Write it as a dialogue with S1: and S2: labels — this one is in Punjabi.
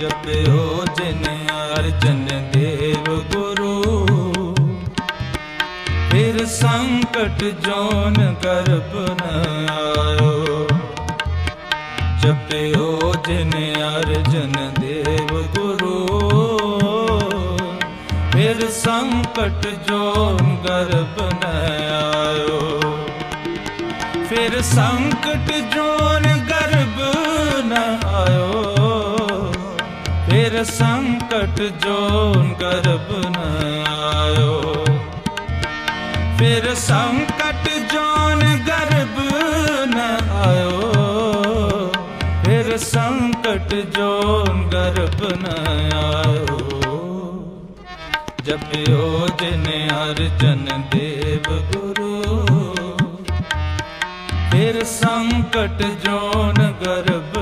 S1: ਜਪਿਓ ਜਿਨ ਅਰਜਨ ਦੇਵ ਗੁਰੂ। ਫਿਰ ਸੰਕਟ ਜੋਨ ਕਰਬ ਨ ਆਇਓ। ਜਪਿਓ ਜਿਨ ਅਰਜਨ ਦੇਵ ਗੁਰੂ। ਫਿਰ ਸੰਕਟ ਜੋਨ ਗਰਬ ਨ ਆਇਓ। ਫਿਰ ਸੰਕਟ ਜੋਨ ਫਿਰ ਸੰਕਟ ਜੋਨ ਗਰਬ ਨ ਆਇਓ। ਫਿਰ ਸੰਕਟ ਜੋਨ ਗਰਬ ਨ ਆਇਓ। ਫਿਰ ਸੰਕਟ ਜੋਨ ਗਰਬ ਨ ਆਇਓ। ਜਪਿਓ ਜਿਨ ਅਰਜਨ ਦੇਵ ਗੁਰੂ। ਫਿਰ ਸੰਕਟ ਜੋਨ ਗਰਬ